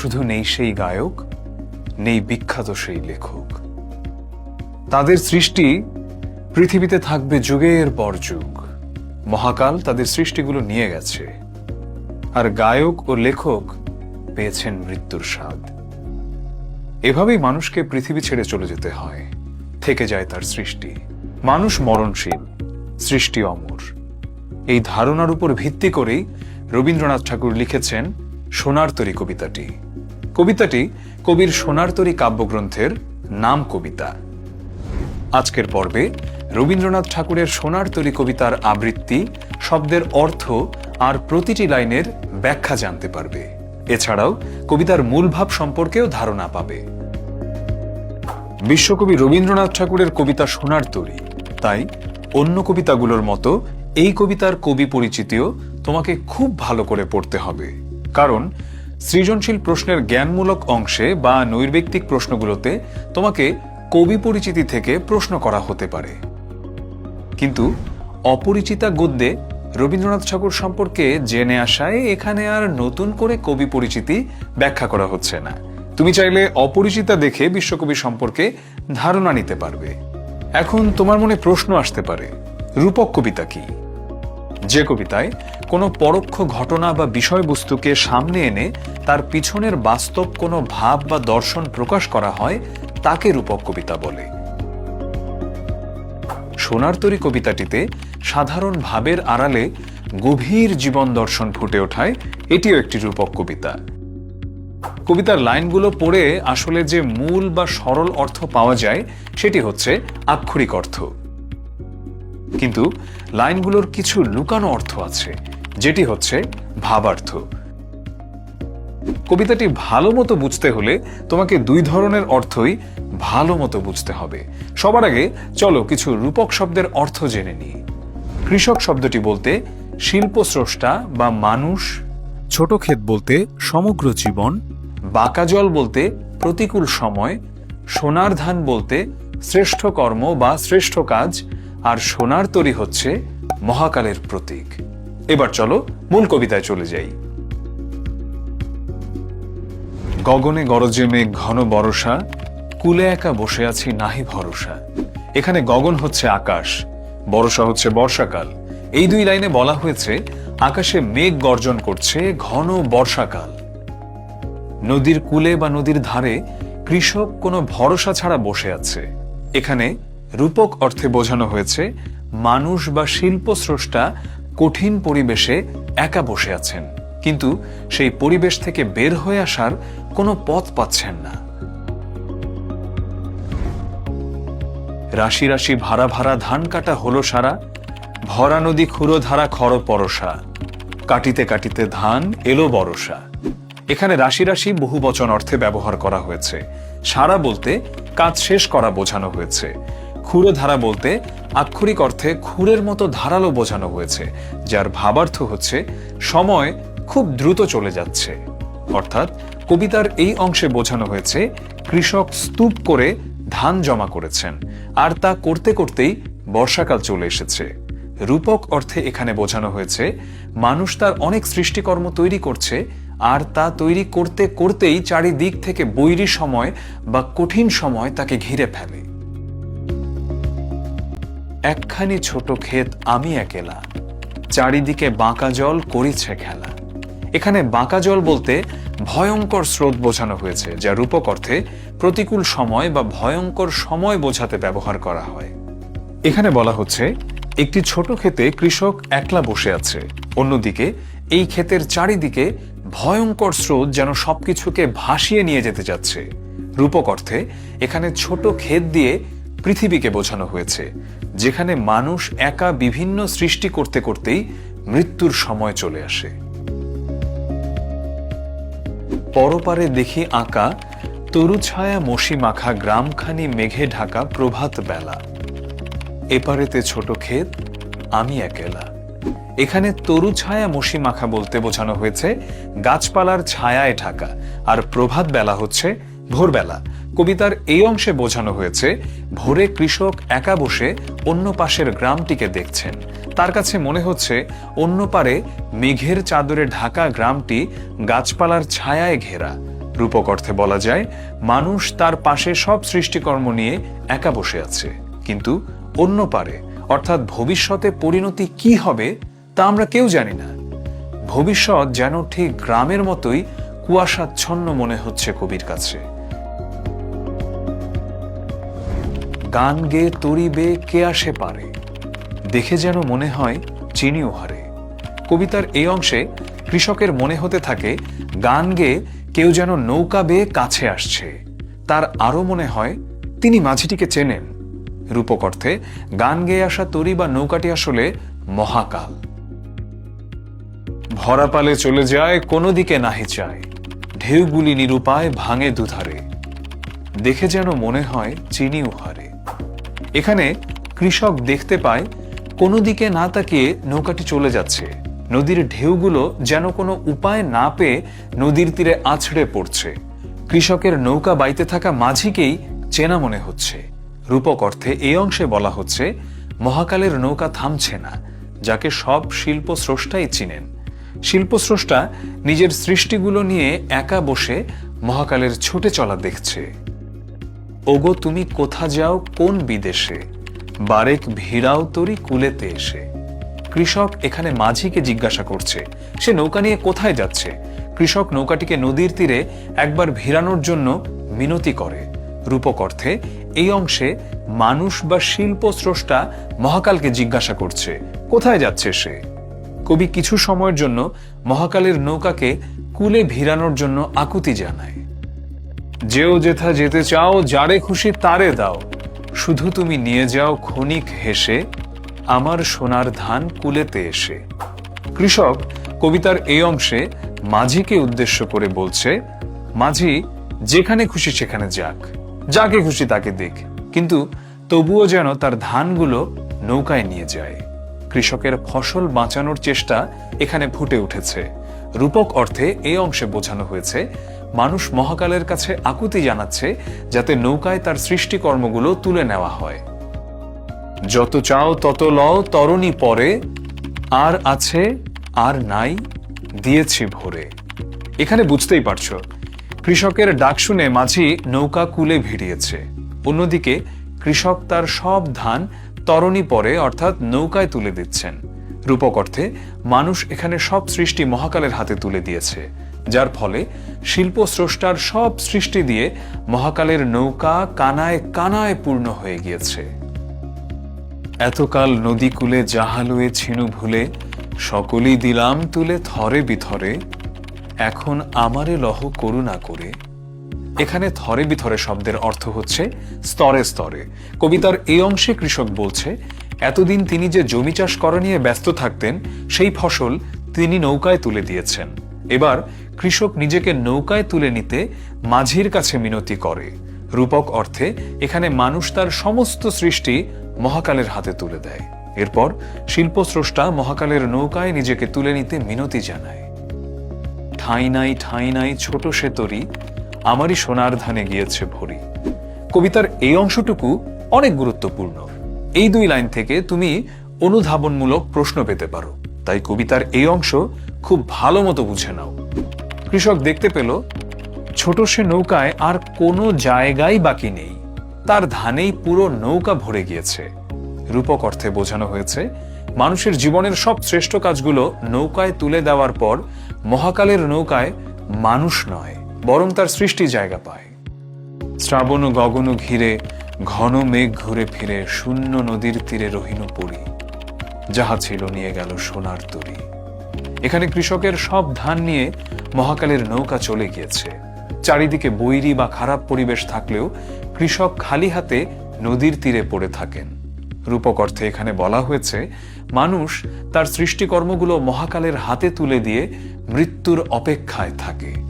শুধু নেই সেই গায়ক, নেই বিখ্যাত সেই লেখক। তাদের সৃষ্টি পৃথিবীতে থাকবে যুগের পর যুগ। মহাকাল তাদের সৃষ্টিগুলো নিয়ে গেছে। আর গায়ক ও লেখক পেয়েছেন মৃত্যুর স্বাদ। এভাবেই মানুষকে পৃথিবী ছেড়ে চলে যেতে হয়। থেকে যায় তার সৃষ্টি। মানুষ মরণশীল, সৃষ্টি অমর। এই ধারণার উপর ভিত্তি করেই রবীন্দ্রনাথ ঠাকুর লিখেছেন সোনার তরী কবিতাটি। কবিতাটি কবির সোনার তরী কাব্যগ্রন্থের নাম কবিতা। আজকের পর্বে রবীন্দ্রনাথ ঠাকুরের সোনার তরী কবিতার আবৃত্তি, শব্দের অর্থ আর প্রতিটি লাইনের ব্যাখ্যা জানতে পারবে। এছাড়াও কবিতার মূল ভাব সম্পর্কেও ধারণা পাবে। বিশ্বকবি রবীন্দ্রনাথ ঠাকুরের কবিতা সোনার তরী। তাই অন্য কবিতাগুলোর মতো এই কবিতার কবি পরিচিতিও তোমাকে খুব ভালো করে পড়তে হবে। কারণ সৃজনশীল প্রশ্নের জ্ঞানমূলক অংশে বা নৈর্ব্যক্তিক প্রশ্নগুলোতে তোমাকে কবি পরিচিতি থেকে প্রশ্ন করা হতে পারে। কিন্তু অপরিচিতা গদ্যে রবীন্দ্রনাথ ঠাকুর সম্পর্কে জেনে আসায় এখানে আর নতুন করে কবি পরিচিতি ব্যাখ্যা করা হচ্ছে না। তুমি চাইলে অপরিচিতা দেখে বিশ্বকবি সম্পর্কে ধারণা নিতে পারবে। এখন তোমার মনে প্রশ্ন আসতে পারে, রূপক কবিতা কি? যে কবিতায় কোনো পরোক্ষ ঘটনা বা বিষয়বস্তুকে সামনে এনে তার পিছনের বাস্তব কোনো ভাব বা দর্শন প্রকাশ করা হয়, তাকে রূপক কবিতা বলে। সোনার তরী কবিতাটিতে সাধারণ ভাবের আড়ালে গভীর জীবন দর্শন ফুটে ওঠায়, এটিও একটি রূপক কবিতা। কবিতার লাইনগুলো পড়ে আসলে যে মূল বা সরল অর্থ পাওয়া যায়, সেটি হচ্ছে আক্ষরিক অর্থ। কিন্তু লাইনগুলোর কিছু লুকানো অর্থ আছে, যেটি হচ্ছে ভাবার্থ। কবিতাটি ভালো মতো বুঝতে হলে তোমাকে দুই ধরনের অর্থই ভালো মতো বুঝতে হবে। সবার আগে চলো কিছু রূপক শব্দের অর্থ জেনে নিই। কৃষক শব্দটি বলতে শিল্প স্রষ্টা বা মানুষ, ছোট ক্ষেত বলতে সমগ্র জীবন, বাঁকা জল বলতে প্রতিকূল সময়, সোনার ধান বলতে শ্রেষ্ঠ কর্ম বা শ্রেষ্ঠ কাজ আর সোনার তরি হচ্ছে মহাকালের প্রতীক। এবার চলো মূল কবিতায় চলে যাই। গগনে গরজে মেঘ, ঘন বরষা, কুলে একা বসে আছি নাহি ভরসা। এখানে গগন হচ্ছে আকাশ, বর্ষা হচ্ছে বর্ষাকাল। এই দুই লাইনে বলা হয়েছে, আকাশে মেঘ গর্জন করছে ঘন বর্ষাকাল। নদীর কুলে বা নদীর ধারে কৃষক কোনো ভরসা ছাড়া বসে আছে। এখানে রূপক অর্থে বোঝানো হয়েছে, মানুষ বা শিল্প স্রষ্টা কঠিন পরিবেশে একা বসে আছেন। কিন্তু সেই পরিবেশ থেকে বের হয়ে আসার কোনো পথ পাচ্ছেন না। রাশি রাশি ভাড়া ভাড়া ধান কাটা হলো সারা, ভরা নদী খুঁড়ো ধারা খর পরশা কাটিতে কাটিতে ধান এলো বরসা। এখানে রাশি রাশি বহু বচন অর্থে ব্যবহার করা হয়েছে। সারা বলতে কাজ শেষ করা বোঝানো হয়েছে। খুঁড়ো ধারা বলতে আক্ষরিক অর্থে খুঁড়ের মতো ধারালো বোঝানো হয়েছে, যার ভাবার্থ হচ্ছে সময় খুব দ্রুত চলে যাচ্ছে। অর্থাৎ কবিতার এই অংশে বোঝানো হয়েছে, কৃষক স্তূপ করে ধান জমা করেছেন, আর তা করতে করতেই বর্ষাকাল চলে এসেছে। রূপক অর্থে এখানে বোঝানো হয়েছে, মানুষ তার অনেক সৃষ্টিকর্ম তৈরি করছে, আর তা তৈরি করতে করতেই চারিদিক থেকে বৈরী সময় বা কঠিন সময় তাকে ঘিরে ফেলে। একখানি ছোট ক্ষেত আমি একেলা। চারিদিকে বাঁকা জল করিছে খেলা। এখানে বাঁকা জল বলতে ভয়ঙ্কর স্রোত বোঝানো হয়েছে যা রূপক অর্থে প্রতিকূল সময় বা ভয়ঙ্কর সময় বোঝাতে ব্যবহার করা হয়। এখানে বলা হচ্ছে, একটি ছোট ক্ষেতে কৃষক একলা বসে আছে। অন্যদিকে, এই ক্ষেতের চারিদিকে ভয়ঙ্কর স্রোত যেন সবকিছুকে ভাসিয়ে নিয়ে যেতে যাচ্ছে। রূপক অর্থে, এখানে ছোট ক্ষেত দিয়ে পৃথিবীকে বোঝানো হয়েছে, যেখানে মানুষ একা বিভিন্ন সৃষ্টি করতে করতেই মৃত্যুর সময় চলে আসে। পরপারে দেখি আঁকা তরু ছায়া মশি মাখা গ্রামখানি মেঘে ঢাকা প্রভাত বেলা। এপারেতে ছোট ক্ষেত, আমি একেলা। এখানে তরু ছায়া মশি মাখা বলতে বোঝানো হয়েছে, গাছপালার ছায়ায় ঢাকা, আর প্রভাত বেলা হচ্ছে ভোরবেলা। কবিতার এই অংশে বোঝানো হয়েছে, ভোরে কৃষক একা বসে অন্য পাশের গ্রামটিকে দেখছেন। তার কাছে মনে হচ্ছে, অন্য পারে মেঘের চাদরে ঢাকা গ্রামটি গাছপালার ছায়ায় ঘেরা। রূপক অর্থে বলা যায়, মানুষ তার পাশে সব সৃষ্টিকর্ম নিয়ে একা বসে আছে। কিন্তু অন্য পারে, অর্থাৎ ভবিষ্যতে পরিণতি কি হবে, তা আমরা কেউ জানি না। ভবিষ্যৎ যেন ঠিক গ্রামের মতোই কুয়াশাচ্ছন্ন মনে হচ্ছে কবির কাছে। গান গে তরিবে কে আসে পারে। দেখে যেন মনে হয় চিনিও হারে। কবিতার এই অংশে কৃষকের মনে হতে থাকে, গান গেয়ে কেউ যেন নৌকা বেয়ে কাছে আসছে। তার আরও মনে হয়, তিনি মাঝিটিকে চেনেন। রূপক অর্থে, গান গেয়ে আসা তরি বা নৌকাটি আসলে মহাকাল। ভরাপালে চলে যায়, কোনো দিকে নাহি চায় ঢেউগুলি নিরুপায় ভাঙে দুধারে। দেখে যেন মনে হয় চিনি হারে। এখানে কৃষক দেখতে পায়, কোনো দিকে না তাকিয়ে নৌকাটি চলে যাচ্ছে। নদীর ঢেউগুলো যেন কোনো উপায় না পেয়ে নদীর তীরে আছড়ে পড়ছে। কৃষকের নৌকা বাইতে থাকা মাঝিকেই চেনা মনে হচ্ছে। রূপক অর্থে এই অংশে বলা হচ্ছে, মহাকালের নৌকা থামছে না, যাকে সব শিল্প স্রষ্টাই চিনেন। শিল্পস্রষ্টা নিজের সৃষ্টিগুলো নিয়ে একা বসে মহাকালের ছুটে চলা দেখছে। ওগো, তুমি কোথা যাও? কোন বিদেশে? বারেক ভিড়াও তরি কুলেতে এসে। কৃষক এখানে মাঝিকে জিজ্ঞাসা করছে, সে নৌকা নিয়ে কোথায় যাচ্ছে? কৃষক নৌকাটিকে নদীর তীরে একবার ভিড়ানোর জন্য মিনতি করে। রূপক অর্থে, এই অংশে মানুষ বা শিল্প স্রষ্টা মহাকালকে জিজ্ঞাসা করছে, কোথায় যাচ্ছে সে? কবি কিছু সময়ের জন্য মহাকালের নৌকাকে কুলে ভিড়ানোর জন্য আকুতি জানায়। যেও যেথা যেতে চাও, যারে খুশি তারে দাও। শুধু তুমি নিয়ে যাও ক্ষণিক হেসে, আমার সোনার ধান কুলেতে এসে। কৃষক কবিতার এই অংশে মাঝিকে উদ্দেশ্য করে বলছে, মাঝি, যেখানে খুশি সেখানে যাক। যাকে খুশি তাকে দিক। কিন্তু তবুও যেন তার ধানগুলো নৌকায় নিয়ে যায়। কৃষকের ফসল বাঁচানোর চেষ্টা এখানে ফুটে উঠেছে। রূপক অর্থে এই অংশে বোঝানো হয়েছে, মানুষ মহাকালের কাছে আকুতি জানাচ্ছে যাতে নৌকায় তার সৃষ্টিকর্মগুলো তুলে নেওয়া হয়। যত চাও তত লও, তরণী পরে, আর আছে, আর নাই, দিয়েছি ভোরে। এখানে বুঝতেই পারছ, কৃষকের ডাক শুনে মাঝি নৌকা কুলে ভিড়িয়েছে। অন্যদিকে কৃষক তার সব ধান তরণী পরে, অর্থাৎ নৌকায় তুলে দিচ্ছেন। রূপক অর্থে মানুষ এখানে সব সৃষ্টি মহাকালের হাতে তুলে দিয়েছে, যার ফলে শিল্প স্রষ্টার সব সৃষ্টি দিয়ে মহাকালের নৌকা কানায় কানায় পূর্ণ হয়ে গিয়েছে। এতকাল নদী কূলে জাহালুয়ে ছিনু ভুলে, সকলেই দিলাম তুলে থরে বিথরে, এখন আমারে লহ করুণা করে। এখানে থরে বিথরে শব্দের অর্থ হচ্ছে স্তরে স্তরে। কবিতার এই অংশে কৃষক বলছে এতদিন তিনি যে জমি চাষ করা নিয়ে ব্যস্ত থাকতেন, সেই ফসল তিনি নৌকায় তুলে দিয়েছেন। এবার কৃষক নিজেকে নৌকায় তুলে নিতে মাঝির কাছে মিনতি করে। রূপক অর্থে এখানে মানুষ তার সমস্ত সৃষ্টি মহাকালের হাতে তুলে দেয়। এরপর শিল্পস্রষ্টা মহাকালের নৌকায় নিজেকে তুলে নিতে মিনতি জানায়। ঠাঁই নাই ঠাঁই নাই, ছোট সে তরি, আমারই সোনার ধানে গিয়েছে ভরি। কবিতার এই অংশটুকু অনেক গুরুত্বপূর্ণ। এই দুই লাইন থেকে তুমি অনুধাবনমূলক প্রশ্ন পেতে পারো। তাই কবিতার এই অংশ খুব ভালো মতো বুঝে নাও। কৃষক দেখতে পেল, ছোট সে নৌকায় আর কোনো জায়গাই বাকি নেই। তার ধানেই পুরো নৌকা ভরে গিয়েছে। রূপক অর্থে বোঝানো হয়েছে, মানুষের জীবনের সব শ্রেষ্ঠ কাজগুলো নৌকায় তুলে দেওয়ার পর মহাকালের নৌকায় মানুষ নয়, বরং তার সৃষ্টি জায়গা পায়। শ্রাবণ গগন ঘিরে ঘন মেঘ ঘুরে ফিরে শূন্য নদীর তীরে রহিনু পড়ি যাহা ছিল নিয়ে গেল সোনার তরি। এখানে কৃষকের সব ধান নিয়ে মহাকালের নৌকা চলে গিয়েছে। চারিদিকে বৈরী বা খারাপ পরিবেশ থাকলেও কৃষক খালি হাতে নদীর তীরে পড়ে থাকেন। রূপক অর্থে এখানে বলা হয়েছে, মানুষ তার সৃষ্টিকর্মগুলো মহাকালের হাতে তুলে দিয়ে মৃত্যুর অপেক্ষায় থাকে।